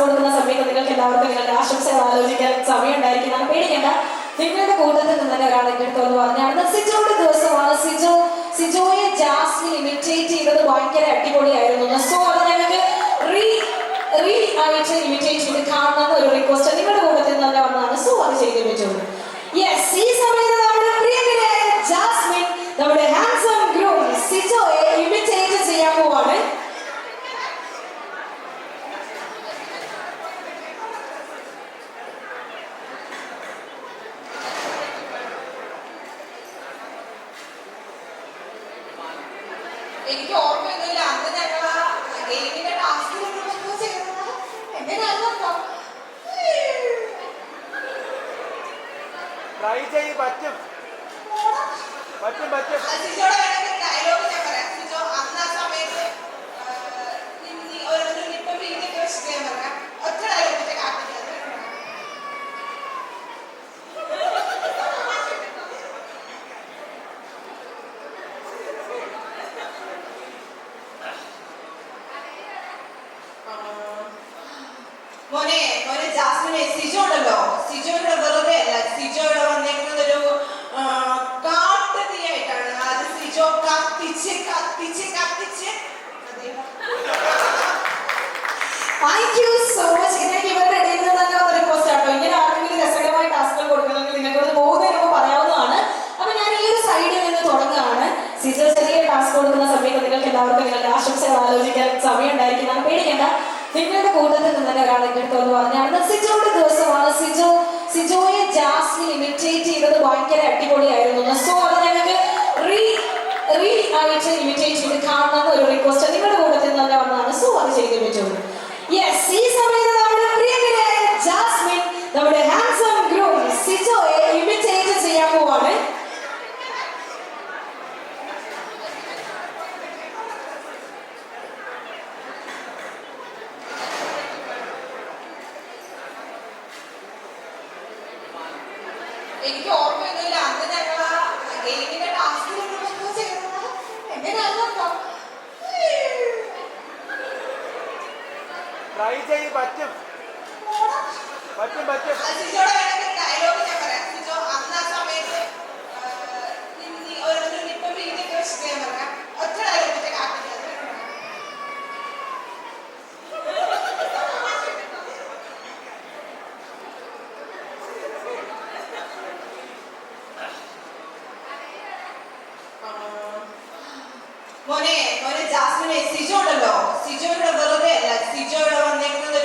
കൊടുക്കുന്ന സമയത്ത് നിങ്ങൾക്ക് എല്ലാവർക്കും നിങ്ങളുടെ ആശംസകൾ ആലോചിക്കാൻ സമയം ഉണ്ടായിരിക്കുന്നതാണ് പേടിക്കേണ്ട. നിങ്ങളുടെ കൂട്ടത്തിൽ നിന്ന് തന്നെ ഒരാൾ എന്റെ അടുത്ത് വന്ന് പറഞ്ഞാണ് സിജോയുടെ ദിവസമാണ്. സിജോ സിജോയെ ജാസ്മിൻ ഇമിറ്റേറ്റ് ചെയ്തത് ഭയങ്കര അടിപൊളിയായിരുന്നു സോ അത് ഞങ്ങൾക്ക് റീ റീ ആയിട്ട് ഇമിറ്റേറ്റ് ചെയ്ത് കാണണമെന്ന് ഒരു റിക്വസ്റ്റ് നിങ്ങളുടെ കൂട്ടത്തിൽ നിന്ന് തന്നെ വന്നതാണ്. സോ അത് ചെയ്തേ പറ്റുള്ളൂ യെസ് ഈ സമയത്ത് എനിക്ക് ഓർമ്മയൊന്നുമില്ല. അന്ന് ഞങ്ങൾ ആ ഗെയിമിന്റെ ടാസ്കിൽ ചെയ്തത്. എങ്ങനെയാണെന്നോ ട്രൈ ചെയ്യ് പറ്റും. പറ്റും പറ്റും. ഡയലോഗ് ഞാൻ പറയാം സിജോ അന്ന് ആ സമയത്ത് നീ ഒരു നിപ്പം പിരിഞ്ഞൊക്കെ വെച്ചിട്ട് ഞാൻ പറയാം ഒറ്റ ഡയലോഗ് മറ്റേ കാട്ടില്ല മോനെ മോനെ ജാസ്മിനെ സിജോ ഉണ്ടല്ലോ. സിജോ ഇവിടെ വെറുതെ അല്ല സിജോ ഇവിടെ വന്നേക്കുന്നത് ഒരു കാട്ടുതീയായിട്ടാണ് അത് സിജോ കത്തിച്ച് കത്തിച്ച് കത്തിച്ച്. താങ്ക് യു സോ മച്ച് ഇതിനൊക്കെ ഇവരുടെ ഇടയിൽ നിന്ന് തന്നെ ഒരു റിക്വസ്റ്റ് ആട്ടോ. ഇങ്ങനെ ആർക്കെങ്കിലും രസകരമായ ടാസ്കുകൾ കൊടുക്കണമെങ്കിൽ നിങ്ങൾക്ക് ഇവിടെ പോകുന്നതിന് മുമ്പ് പറയാവുന്നതാണ്. അപ്പൊ ഞാൻ ഈ ഒരു സൈഡിൽ നിന്ന് തുടങ്ങുകയാണ് സിജോ ചെറിയ ടാസ്ക് കൊടുക്കുന്ന സമയത്ത് നിങ്ങൾക്ക് എല്ലാവർക്കും നിങ്ങളുടെ ആശംസകൾ ആലോചിക്കാൻ സമയം ഉണ്ടായിരിക്കുന്നതാണ്. പേടിക്കേണ്ട. നിങ്ങളുടെ കൂട്ടത്തിൽ നിന്ന് തന്നെ ഒരാൾ എന്റെ പറഞ്ഞാണ്. സിജോയുടെ ദിവസമാണ്. സിജോ സിജോയെ ജാസ്മിൻ ഇമിറ്റേറ്റ് ചെയ്തത് ഭയങ്കര അടിപൊളിയായിരുന്നു. സോ അത് ഞങ്ങൾക്ക് റീ റീ ആയിട്ട് ഇമിറ്റേറ്റ് ചെയ്ത് കാണണമെന്ന് ഒരു റിക്വസ്റ്റ് നിങ്ങളുടെ കൂട്ടത്തിൽ നിന്ന് തന്നെ വന്നതാണ്. സോ അത് ചെയ്ത് പറ്റുള്ളൂ യെസ് ഈ സമയത്ത് നമ്മുടെ പ്രിയങ്കരായ ജാസ്മിൻ നമ്മുടെ ഹാൻസം ഗ്രൂം സിജോയെ ഇമിറ്റേറ്റ് ചെയ്യാൻ പോവാണ് എനിക്ക് ഓർമ്മയൊന്നുമില്ല. അന്ന് ഞങ്ങൾ ആ ഗെയിമിന്റെ ടാസ്കിൽ ചെയ്തത്. എങ്ങനെയാണെന്നോ ട്രൈ ചെയ്ത് പറ്റും. പറ്റും പറ്റും. ഡയലോഗ് ഞാൻ പറയാം സിജോ അന്ന് ആ സമയത്ത് നീ ഒരു നിപ്പം പിരിഞ്ഞൊക്കെ വെച്ചിട്ട് ഞാൻ പറയാം ഒറ്റ ഡയലോഗ് മറ്റേ കാട്ടില്ല മോനെ മോനെ ജാസ്മിനെ സിജോ ഉണ്ടല്ലോ. സിജോ ഇവിടെ വെറുതെ അല്ല സിജോ ഇവിടെ വന്നേക്കുന്നത്